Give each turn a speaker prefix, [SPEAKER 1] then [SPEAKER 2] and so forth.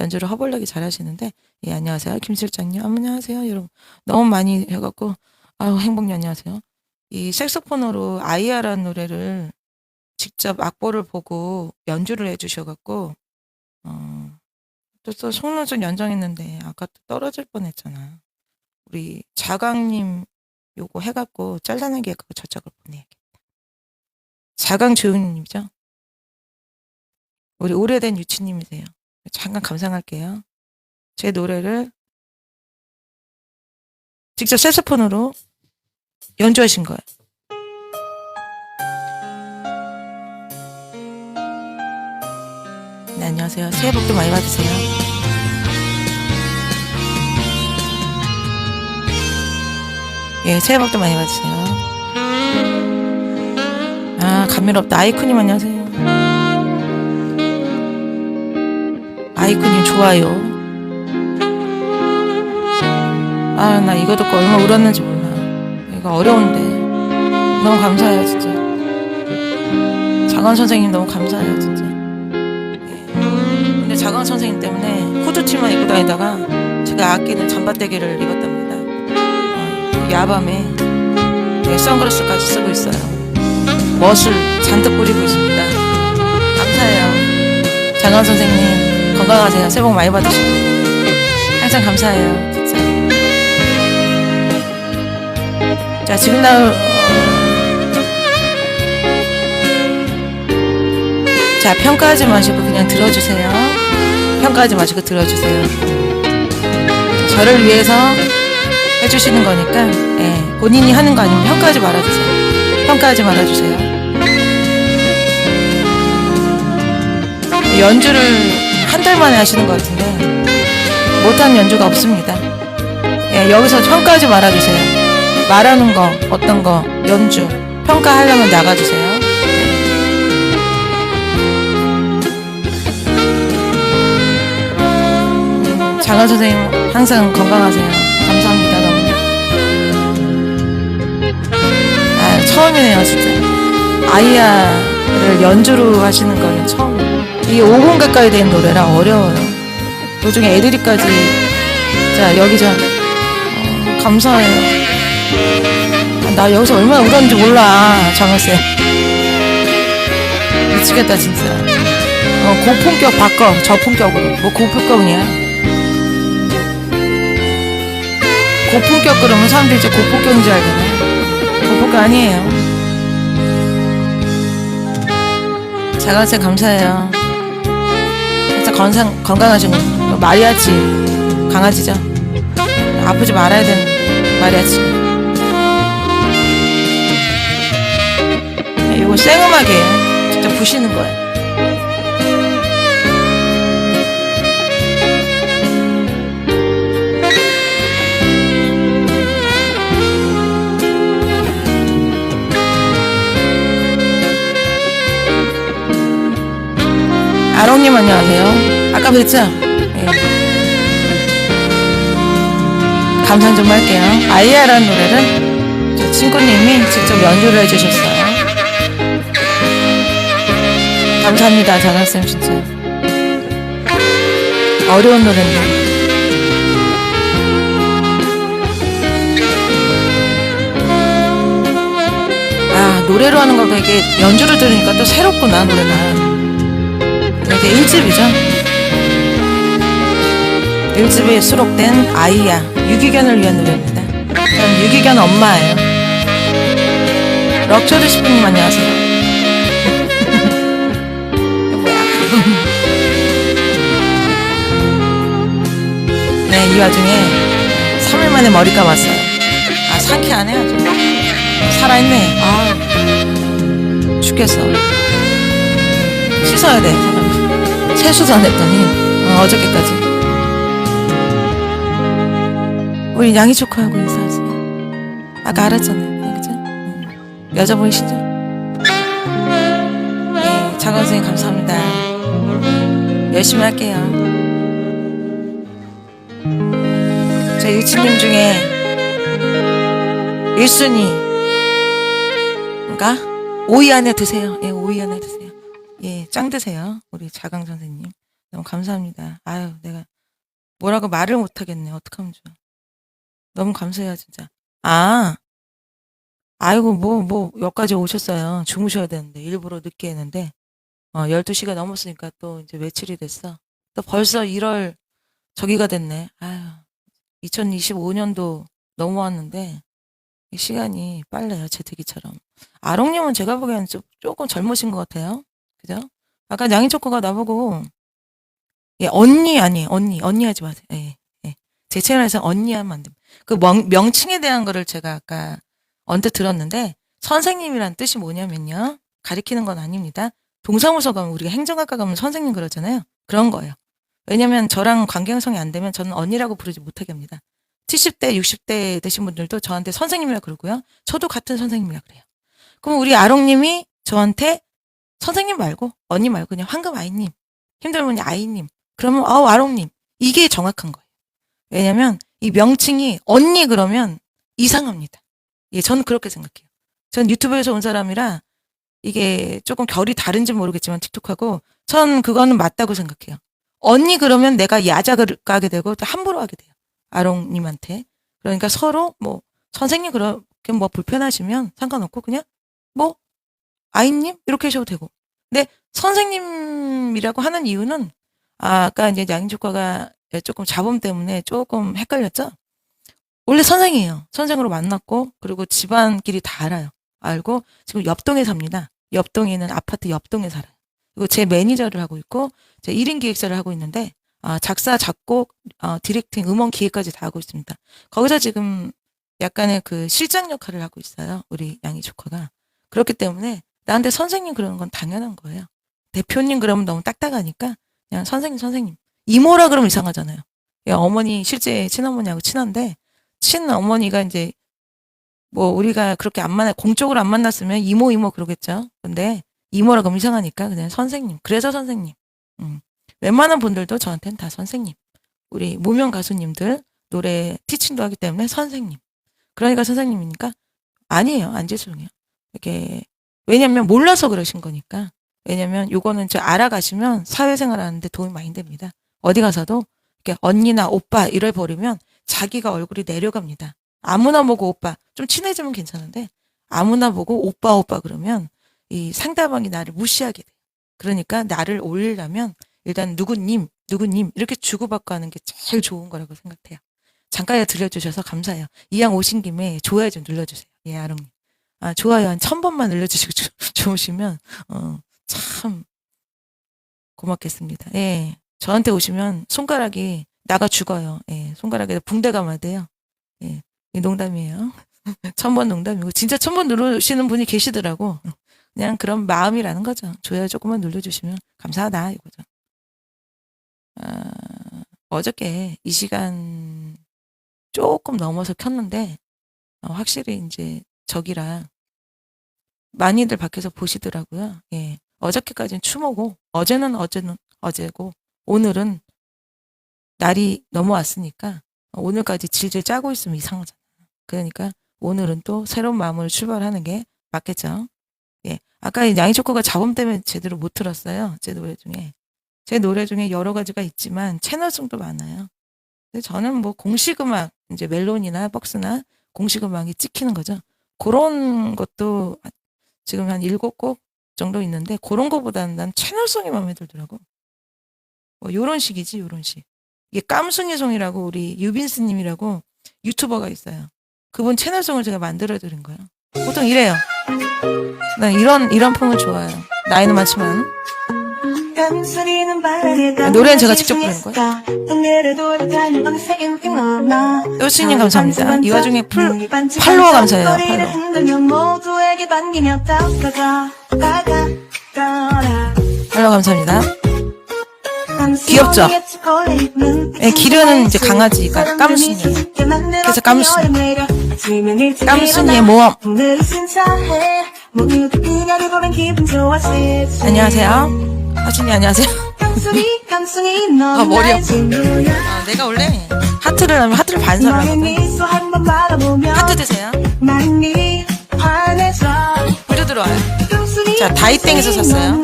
[SPEAKER 1] 연주를 허벌나게 잘하시는데 예 안녕하세요. 김 실장님. 아, 안녕하세요 여러분. 너무 많이 해갖고 아유 행복님 안녕하세요. 이 색소폰으로 아이야라는 노래를 직접 악보를 보고 연주를 해주셔갖고 어, 또, 또 속눈썹 연정했는데 아까 또 떨어질 뻔했잖아. 우리 자강님 요거 해갖고 짤단하게 그 저작을 보내야겠다. 자강 조은님이죠? 우리 오래된 유치님이세요 잠깐 감상할게요. 제 노래를 직접 색소폰으로 연주하신 거예요. 네, 안녕하세요. 새해 복도 많이 받으세요. 예, 새해 복도 많이 받으세요. 아, 감미롭다. 아이콘님 안녕하세요. 아이콘님 좋아요. 아, 나 이거 듣고 얼마나 울었는지 몰라. 이거 어려운데. 너무 감사해요, 진짜. 자강 선생님 너무 감사해요, 진짜. 예. 근데 자강 선생님 때문에 후드티만 입고 다니다가 제가 아끼는 잠바떼기를 입었답니다. 어, 야밤에 네, 선글라스까지 쓰고 있어요. 멋을 잔뜩 뿌리고 있습니다. 감사해요. 장원 선생님 건강하세요. 새해 복 많이 받으시고 항상 감사해요. 진짜. 자 지금 나올 어... 자 평가하지 마시고 그냥 들어주세요. 평가하지 마시고 들어주세요. 저를 위해서 해주시는 거니까 예, 본인이 하는 거 아니면 평가하지 말아주세요. 평가하지 말아주세요. 연주를 한 달 만에 하시는 것 같은데 못한 연주가 없습니다. 예, 여기서 평가하지 말아주세요. 말하는 거, 어떤 거, 연주 평가하려면 나가주세요. 음, 장원 선생님 항상 건강하세요. 감사합니다 너무. 아 처음이네요 진짜. 아이야를 연주로 하시는 거예요 처음. 이게 5분 가까이 된 노래라 어려워요. 도중에 애드립까지. 자, 여기 저, 어, 감사해요. 아, 나 여기서 얼마나 울었는지 몰라, 장학생. 미치겠다, 진짜. 어, 고품격 바꿔, 저품격으로. 뭐 고품격이냐? 고품격 그러면 사람들이 이제 고품격인 줄 알겠네. 고품격 아니에요. 장학생 감사해요. 진짜 건강, 건강하신 거. 마리아치 강아지죠. 아프지 말아야 되는 마리아치. 네, 이거 생음악이에요. 직접 부시는 거예요. 아롱님 안녕하세요. 아까 뵀죠? 예. 감상 좀 할게요. 아이야라는 노래를 제 친구님이 직접 연주를 해주셨어요. 감사합니다, 장학쌤 진짜. 어려운 노래인데. 아, 노래로 하는 거 되게 연주를 들으니까 또 새롭구나, 노래가. 이게 1집이죠. 1집에 수록된 아이야 유기견을 위한 노래입니다. 저는 유기견 엄마예요. 럭처리 스프님 안녕하세요. 네, 이 와중에 3일 만에 머리 감았어요. 아, 상쾌하네 아주. 살아있네. 아, 죽겠어. 씻어야 돼. 세수도 안 했더니 어, 어저께까지. 우리 양이 조카하고 인사하세요. 아까 알았잖아요. 그죠? 응. 여자 보이시죠? 네, 장원 선생님 감사합니다. 열심히 할게요. 제 일친님 중에 1순위가 5위 안에 드세요. 예, 5위 안에 드세요. 예, 짱 드세요. 우리 자강 선생님. 너무 감사합니다. 아유, 내가 뭐라고 말을 못 하겠네. 어떡하면 좋아. 너무 감사해요, 진짜. 아, 아이고, 뭐, 뭐, 여기까지 오셨어요. 주무셔야 되는데, 일부러 늦게 했는데, 어, 12시가 넘었으니까 또 이제 며칠이 됐어. 또 벌써 1월 저기가 됐네. 아유, 2025년도 넘어왔는데, 이 시간이 빨라요, 제트기처럼. 아롱님은 제가 보기에는 좀, 조금 젊으신 것 같아요. 그죠? 아까 양이초코가 나보고, 예, 언니 아니에요, 언니. 언니 하지 마세요. 예, 예. 제 채널에서 언니 하면 안 됩니다. 그 명, 명칭에 대한 거를 제가 아까 언뜻 들었는데, 선생님이란 뜻이 뭐냐면요. 가리키는 건 아닙니다. 동사무소 가면 우리가 행정학과 가면 선생님 그러잖아요. 그런 거예요. 왜냐면 저랑 관계 형성이 안 되면 저는 언니라고 부르지 못하게 합니다. 70대, 60대 되신 분들도 저한테 선생님이라 그러고요. 저도 같은 선생님이라 그래요. 그럼 우리 아롱님이 저한테 선생님 말고 언니 말고 그냥 황금 아이님, 힘들면 아이님. 그러면 아우 아롱님 이게 정확한 거예요. 왜냐면 이 명칭이 언니 그러면 이상합니다. 예, 저는 그렇게 생각해요. 전 유튜브에서 온 사람이라 이게 조금 결이 다른지 모르겠지만 틱톡하고 전 그거는 맞다고 생각해요. 언니 그러면 내가 야작을 가게 되고 또 함부로 하게 돼요. 아롱님한테. 그러니까 서로 뭐 선생님 그렇게 뭐 불편하시면 상관없고 그냥 뭐 아이님 이렇게 하셔도 되고. 근데 선생님이라고 하는 이유는 아, 아까 이제 양조과가 조금 자본 때문에 조금 헷갈렸죠. 원래 선생이에요. 선생으로 만났고 그리고 집안끼리 다 알아요. 알고 지금 옆동에 삽니다. 옆동에 있는 아파트 옆동에 살아요. 그리고 제 매니저를 하고 있고 제 1인 기획사를 하고 있는데 아, 작사, 작곡, 어, 디렉팅, 음원 기획까지 다 하고 있습니다. 거기서 지금 약간의 그 실장 역할을 하고 있어요. 우리 양이 조커가. 그렇기 때문에 나한테 선생님 그러는 건 당연한 거예요. 대표님 그러면 너무 딱딱하니까 그냥 선생님, 선생님. 이모라 그러면 이상하잖아요. 예, 어머니 실제 친어머니하고 친한데 친어머니가 이제 뭐 우리가 그렇게 안 만나 공적으로 안 만났으면 이모 이모 그러겠죠. 근데 이모라 그러면 이상하니까 그냥 선생님. 그래서 선생님. 음. 웬만한 분들도 저한테는 다 선생님. 우리 무명 가수님들 노래 티칭도 하기 때문에 선생님. 그러니까 선생님이니까 아니에요. 안 죄송해요. 이렇게 왜냐면 몰라서 그러신 거니까. 왜냐면 요거는 저 알아가시면 사회생활 하는데 도움이 많이 됩니다. 어디 가서도 이렇게 언니나 오빠 이래 버리면 자기가 얼굴이 내려갑니다. 아무나 보고 오빠 좀 친해지면 괜찮은데 아무나 보고 오빠 오빠 그러면 이 상대방이 나를 무시하게 돼요. 그러니까 나를 올리려면 일단 누구님 누구님 이렇게 주고받고 하는 게 제일 좋은 거라고 생각해요. 잠깐 들려주셔서 감사해요. 이왕 오신 김에 좋아요 좀 눌러주세요. 예, 아롱님. 아, 좋아요 한 천 번만 눌러주시고 주, 좋으시면 어, 참 고맙겠습니다. 예, 저한테 오시면 손가락이 나가 죽어요. 예, 손가락에 붕대 감아야 돼요. 예, 이 농담이에요. 천번 농담이고 진짜 천 번 누르시는 분이 계시더라고. 그냥 그런 마음이라는 거죠. 좋아요 조금만 눌러주시면 감사하다 이거죠. 아, 어저께 이 시간 조금 넘어서 켰는데 어, 확실히 이제 저기라 많이들 밖에서 보시더라고요. 예. 어저께까지는 추모고 어제는 어제는 어제고 오늘은 날이 넘어왔으니까 오늘까지 질질 짜고 있으면 이상하잖아요. 그러니까 오늘은 또 새로운 마음으로 출발하는 게 맞겠죠. 예. 아까 이 양이초코가 잡음 때문에 제대로 못 들었어요. 제 노래 중에. 제 노래 중에 여러 가지가 있지만 채널성도 많아요. 근데 저는 뭐 공식 음악, 이제 멜론이나 박스나 공식 음악이 찍히는 거죠. 그런 것도 지금 한 일곱 곡 정도 있는데 그런 거보다는 난 채널성이 마음에 들더라고. 뭐 요런 식이지, 요런 식. 이게 깜순이 송이라고 우리 유빈스 님이라고 유튜버가 있어요. 그분 채널성을 제가 만들어 드린 거예요. 보통 이래요. 난 이런 이런 풍을 좋아해요. 나이는 많지만
[SPEAKER 2] 노래는 제가 직접 부르는 거예요?
[SPEAKER 1] 요시님 감사합니다. 이 와중에 풀 팔로워 감사해요. 팔로워. 팔로워 감사합니다. 귀엽죠? 예, 기르는 이제 강아지가 깜순이에요. 그래서 깜순이. 깜순이의 모험. 안녕하세요. 하준이 안녕하세요.
[SPEAKER 2] 아 머리 아파.
[SPEAKER 1] 아, 내가 원래 하트를 하면 하트를 반사를 하거든. 하트 드세요.
[SPEAKER 2] 많이 화내서
[SPEAKER 1] 비료 들어와요. 자, 다이땡에서 샀어요.